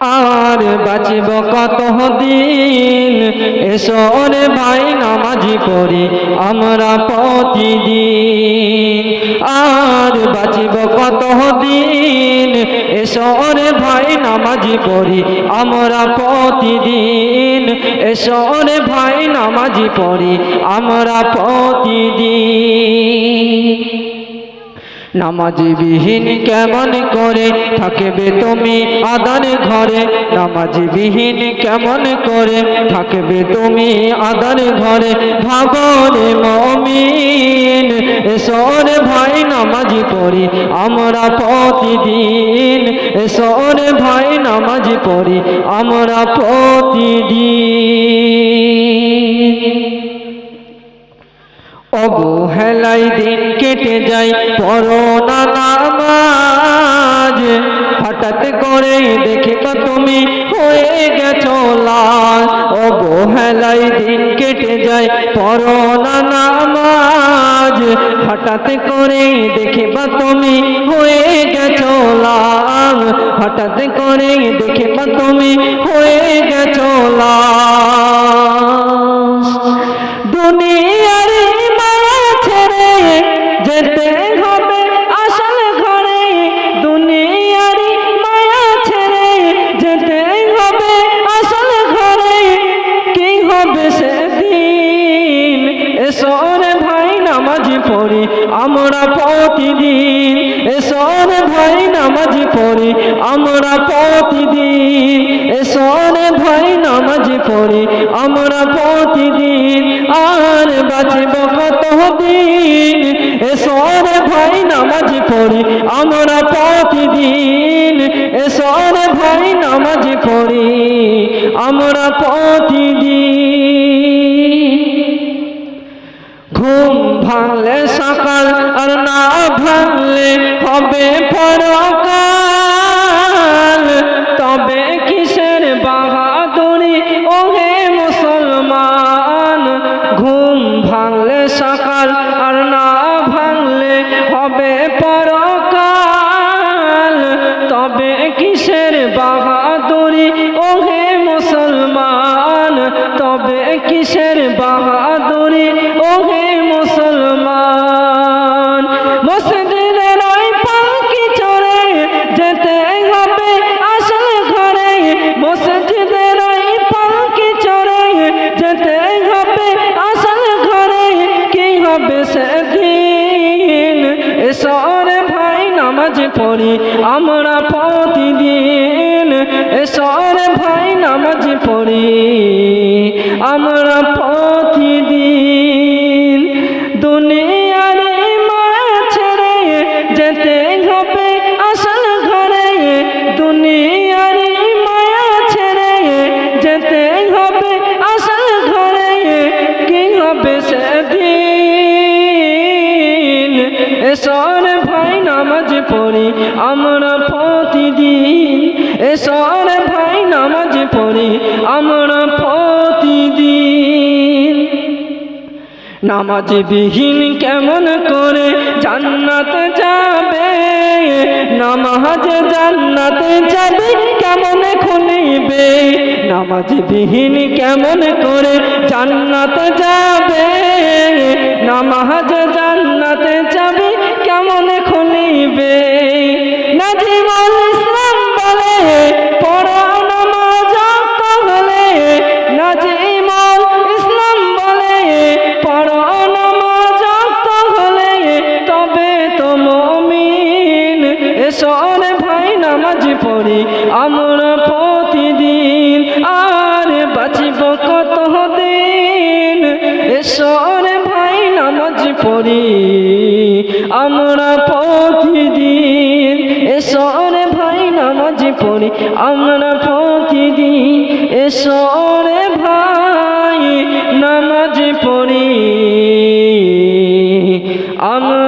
আর বাঁচিব কত দিন এসো রে ভাই, নামাজি পড়ি আমরা প্রতিদিন। আর বাঁচিব কত দিন এসো ভাই, নামাজি পড়ি আমরা প্রতিদিন। এসো রে ভাই, নামাজি পড়ি আমরা প্রতিদিন। নামাজি বিহীন কেমন করে থাকবে তুমি আদার ঘরে? নামাজি বিহীন কেমন করে থাকবে তুমি আদার ঘরে? ভাবরে মমিন এসরে ভাই নামাজি পড়ি, আমরা প্রতিদিন। এসরে ভাই নামাজি পড়ি, আমরা প্রতিদিন। অবহেলাই দিন কেটে যায়, পরোনা নামাজ। হঠাৎ করে দেখে তো তুমি হয়ে গেছো লাল অবহেলাই দিন কেটে যায়, পরোনা নামাজ। হঠাৎ করে দেখে বা তুমি হয়ে গেছো লাল হঠাৎ করে দেখে বা তুমি হয়ে গেছো পড়ি, আমরা প্রতিদিন এসর ভাই নামাজি পড়ি, আমরা প্রতিদিন এসর ভাই নামাজি পড়ি, আমরা প্রতিদিন আর বাঁচব কত দিন এসর ভাই নামাজি পড়ি, আমরা প্রতিদিন এসর ভাই নামাজি পড়ি, আমরা প্রতিদিন ঘুম ভাঙলে সকাল আর না ভাঙলে হবে পরকাল। তবে কিসের বাহাদুরি, ওহে মুসলমান? ঘুম ভাঙলে সকাল আর না ভাঙলে হবে পরকাল। তবে কিসের বাহাদুরি, ওহে মুসলমান? তবে কিসের বাহাদুরি নামাজ পড়ি আমরা প্রতিদিন এসর ভাই নামাজ পড়ি। আমরা প্রতিদিন দুনিয়ার মায়া ছেড়ে যেতে হবে আসল ঘরে। দুনিয়ার মায়া ছেড়ে যেতে হবে আসল ঘরে। কি হবে সেদিন? এসর পড়ি, আমরা প্রতিদিন এসর ভাই নামাজ পড়ি, আমরা প্রতিদিন নামাজ বিহীন কেমন করে জান্নাত যাবে, নামাজ জান্নাত যাবে, কেমন খুলিবে নামাজ বিহীন কেমন করে জান্নাত যাবে, নামাজ জান্নাত পড়ি আমরা প্রতিদিন এসর ভাই নামাজ পড়ি। আমরা প্রতিদিন এসর ভাই নামাজ পড়ি। আমরা